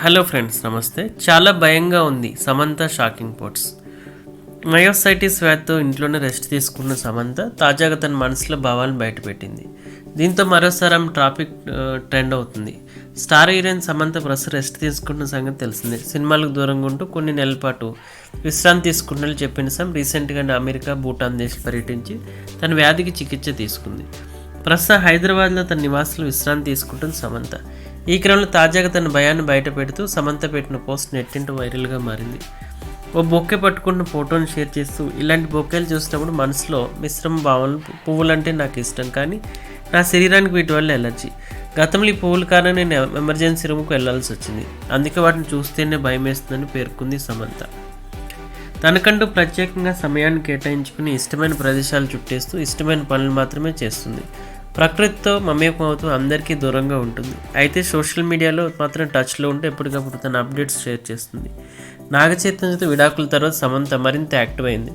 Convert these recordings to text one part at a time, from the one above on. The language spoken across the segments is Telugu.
హలో ఫ్రెండ్స్ నమస్తే. చాలా భయంగా ఉంది సమంత షాకింగ్ పోర్ట్స్. మయోసైటిస్ వ్యాధితో ఇంట్లోనే రెస్ట్ తీసుకున్న సమంత తాజాగా తన మనసులో భావాలను బయటపెట్టింది. దీంతో మరోసారి ఆమె ట్రాఫిక్ ట్రెండ్ అవుతుంది. స్టార్ హీరోయిన్ సమంత ప్రస్తుతం రెస్ట్ తీసుకుంటున్న సంగతి తెలిసిందే. సినిమాలకు దూరంగా ఉంటూ కొన్ని నెలల పాటు విశ్రాంతి తీసుకున్నట్లు చెప్పిన సమ్ రీసెంట్గానే అమెరికా భూటాన్ దేశం పర్యటించి తన వ్యాధికి చికిత్స తీసుకుంది. ప్రస్తుతం హైదరాబాద్లో తన నివాసంలో విశ్రాంతి తీసుకుంటుంది సమంత. ఈ క్రమంలో తాజాగా తన భయాన్ని బయట పెడుతూ సమంత పెట్టిన పోస్ట్ నెట్టింట వైరల్గా మారింది. ఓ బొక్కే పట్టుకున్న ఫోటోని షేర్ చేస్తూ ఇలాంటి బొక్కేలు చూసినప్పుడు మనసులో మిశ్రమ భావనలు పువ్వులంటే నాకు ఇష్టం కానీ నా శరీరానికి వీటి వల్ల ఎలర్జీ. గతంలో ఈ పువ్వుల కారణంగా నేను ఎమర్జెన్సీ రూమ్కు వెళ్ళాల్సి వచ్చింది. అందుకే వాటిని చూస్తేనే భయం వేస్తుందని పేర్కొంది సమంత. తనకంటూ ప్రత్యేకంగా సమయాన్ని కేటాయించుకుని ఇష్టమైన ప్రదేశాలు చుట్టేస్తూ ఇష్టమైన పనులు మాత్రమే చేస్తుంది. ప్రకృతితో మమేకం అవుతూ అందరికీ దూరంగా ఉంటుంది. అయితే సోషల్ మీడియాలో మాత్రం టచ్లో ఉంటే ఎప్పటికప్పుడు తన అప్డేట్స్ షేర్ చేస్తుంది. నాగ చైతన్యతో విడాకుల తర్వాత సమంత మరింత యాక్టివ్ అయింది.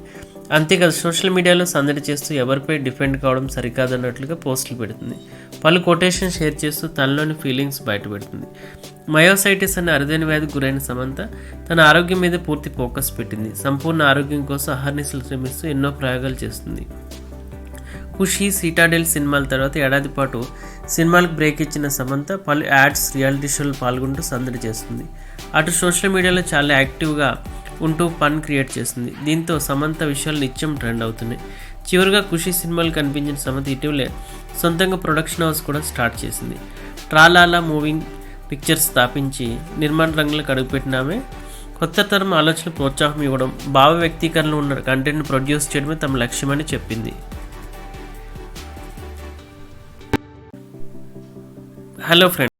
అంతేకాదు సోషల్ మీడియాలో సందడి చేస్తూ ఎవరిపై డిపెండ్ కావడం సరికాదన్నట్లుగా పోస్టులు పెడుతుంది. పలు కొటేషన్ షేర్ చేస్తూ తనలోని ఫీలింగ్స్ బయటపెడుతుంది. మయోసైటిస్ అనే అరుదైన వ్యాధికి గురైన సమంత తన ఆరోగ్యం మీద పూర్తి ఫోకస్ పెట్టింది. సంపూర్ణ ఆరోగ్యం కోసం అహర్నిశలు శ్రమిస్తూ ఎన్నో ప్రయోగాలు చేస్తుంది. ఖుషి సీటాడెల్ సినిమాల తర్వాత ఏడాది పాటు సినిమాలకు బ్రేక్ ఇచ్చిన సమంత పలు యాడ్స్ రియాలిటీ షోలు పాల్గొంటూ సందడి చేస్తుంది. అటు సోషల్ మీడియాలో చాలా యాక్టివ్గా ఉంటూ ఫన్ క్రియేట్ చేస్తుంది. దీంతో సమంత విషయాలు నిత్యం ట్రెండ్ అవుతున్నాయి. చివరిగా ఖుషి సినిమాలు కనిపించిన సమంత ఇటీవలే సొంతంగా ప్రొడక్షన్ హౌస్ కూడా స్టార్ట్ చేసింది. ట్రాలాలా మూవింగ్ పిక్చర్స్ స్థాపించి నిర్మాణ రంగంలోకి అడుగుపెట్టినామే. కొత్త తరం ఆలోచనలు ప్రోత్సాహం ఇవ్వడం భావ వ్యక్తీకరణలో ఉన్న కంటెంట్ను ప్రొడ్యూస్ చేయడమే తమ లక్ష్యమని చెప్పింది. Hello friends